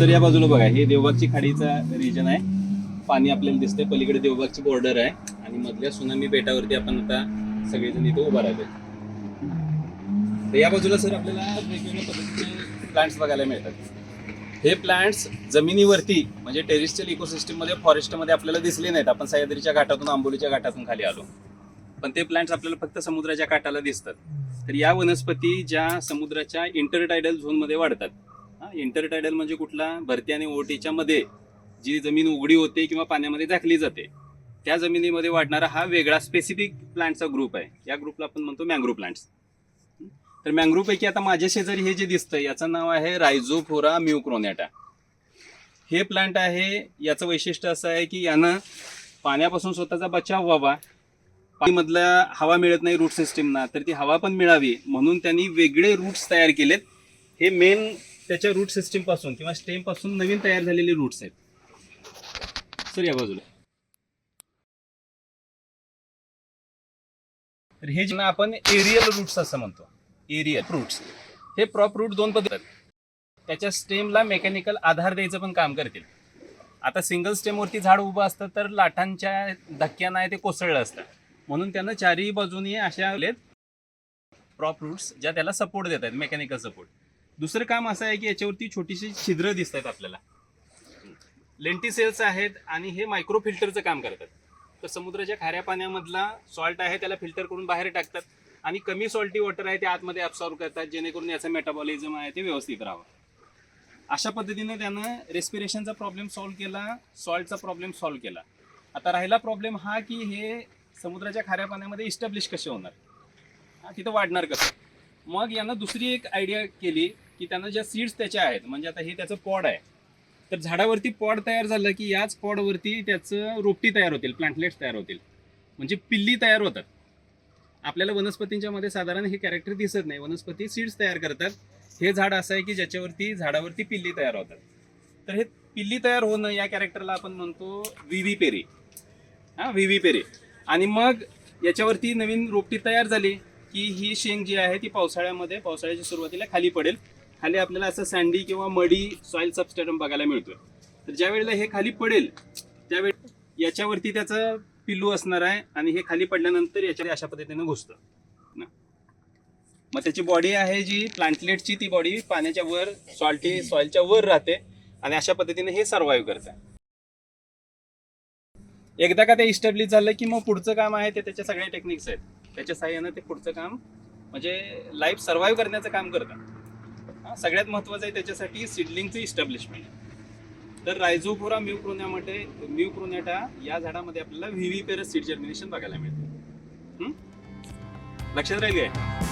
Sir या बाजूला बघा हे देवबागची खाडीचा रिजन आहे. पाणी आपल्याला दिसतंय पलीकडे देवबागची बॉर्डर आहे. आणि मधल्या सुनामी बेटावरती आपण आता सगळेजण इथे उभा राहिलो तर या बाजूला सर आपल्याला वेगवेगळ्या पद्धतीचे प्लांट्स बघायला मिळतात. हे प्लांट्स जमिनीवरती म्हणजे टेरिस्टल इकोसिस्टममध्ये फॉरेस्टमध्ये आपल्याला दिसले नाहीत. आपण सह्याद्रीच्या घाटातून आंबोलीच्या घाटातून खाली आलो. पण ते प्लांट्स आपल्याला फक्त समुद्राच्या काठाला दिसतात. तर या वनस्पती ज्या समुद्राच्या इंटरटायडल झोनमध्ये वाढतात इंटरटायडल म्हणजे कुठला? भरती आणि ओटीच्या मध्ये जी जमीन उघडी होते किंवा पाण्यामध्ये झाकली जाते त्या जमिनीमध्ये वाढणारा हा वेगळा स्पेसिफिक प्लांटचा ग्रुप आहे. या ग्रुपला आपण म्हणतो मँग्रो प्लांट्स तर मँग्रोपैकी आता माझ्या शेजारी हे जे दिसतंय याचं नाव आहे रायझोफोरा म्युक्रोनॅटा हे प्लांट आहे याचं वैशिष्ट्य असं आहे की यानं पाण्यापासून स्वतःचा बचाव व्हावा. पाणीमधला हवा मिळत नाही रूट सिस्टीमना तर ती हवा पण मिळावी म्हणून त्यांनी वेगळे रूट्स तयार केलेत. हे मेन त्याच्या रूट सिस्टीमपासून किंवा स्टेमपासून नवीन तयार झालेले रूट्स आहेत. सर या बाजूला. तर हे ज्यांना आपण एरियल रूट्स असं म्हणतो. एरियल रूट्स हे प्रॉप रूट दोन पद्धत आहेत. त्याच्या स्टेमला मेकॅनिकल आधार द्यायचं पण काम करतील. आता सिंगल स्टेमवरती झाड उभं असतं तर लाटांच्या धक्क्यानं आहे ते कोसळलं असतं. म्हणून त्यांना चारही बाजूनी अशा प्रॉप रूट्स ज्या त्याला सपोर्ट देत आहेत मेकॅनिकल सपोर्ट दुसरं काम असं आहे की याच्यावरती छोटीशी छिद्र दिसत आहेत आपल्याला लेंटिसेल्स आहेत आणि हे मायक्रो फिल्टरचं काम करतात. तर समुद्राच्या खाऱ्या पाण्यामधला सॉल्ट आहे त्याला फिल्टर करून बाहेर टाकतात आणि कमी सॉल्टी वॉटर आहे ते आतमध्ये ॲब्सॉर्ब करतात जेणेकरून याचं मेटाबॉलिझम आहे ते व्यवस्थित राहावं. अशा पद्धतीनं त्यानं रेस्पिरेशनचा प्रॉब्लेम सॉल्व्ह केला सॉल्टचा प्रॉब्लेम सॉल्व्ह केला. आता राहिला प्रॉब्लेम हा की हे समुद्राच्या खाऱ्या पाण्यामध्ये इस्टॅब्लिश कसे होणार? हा, तिथं वाढणार कसं? मग यानं दुसरी एक आयडिया केली की त्यांना ज्या सीड्स त्याच्या आहेत म्हणजे आता हे त्याचं पॉड आहे. तर झाडावरती पॉड तयार झालं की याच पॉडवरती त्याचं रोपटी तयार होतील प्लांटलेट्स तयार होतील. म्हणजे पिल्ली तयार होतात. आपल्याला वनस्पतींच्या मध्ये साधारण हे कॅरेक्टर दिसत नाही. वनस्पती सीड्स तयार करतात. हे झाड असं आहे की ज्याच्यावरती झाडावरती पिल्ली तयार होतात. तर हे पिल्ली तयार होणं या कॅरेक्टरला आपण म्हणतो विवी पेरी हा विवी पेरी आणि मग याच्यावरती नवीन रोपटी तयार झाली की ही शेंग जी आहे ती पावसाळ्यामध्ये पावसाळ्याच्या सुरुवातीला खाली पडेल. खाली आपल्याला असं सँडी किंवा मडी सॉइल सबस्टॅटम बघायला मिळतोय. तर ज्या वेळेला हे खाली पडेल त्यावेळी याच्यावरती त्याचं पिल्लू असणार आहे आणि हे खाली पडल्यानंतर याच्यावर अशा पद्धतीने घुसतं. मग त्याची बॉडी आहे जी प्लांटलेटची ती बॉडी पाण्याच्या वर सॉल्टी सॉइलच्या वर राहते आणि अशा पद्धतीने हे सर्वाईव्ह करतं. एकदा का ते इस्टॅब्लिश झालं की मग पुढचं काम आहे ते त्याच्या सगळ्या टेक्निक्स आहेत. त्याच्या साह्यानं ते पुढचं काम म्हणजे लाईफ सर्वाईव्ह करण्याचं काम करतं सगळ्यात महत्वाचं आहे त्याच्यासाठी सिडलिंगचं इस्टॅब्लिशमेंट तर रायझोफोरा म्युक्रोन्यामध्ये क्रोन्याटा या झाडामध्ये आपल्याला व्हीव्ही पेरस सीड जर्मिनेशन बघायला मिळते. लक्षात राहील काय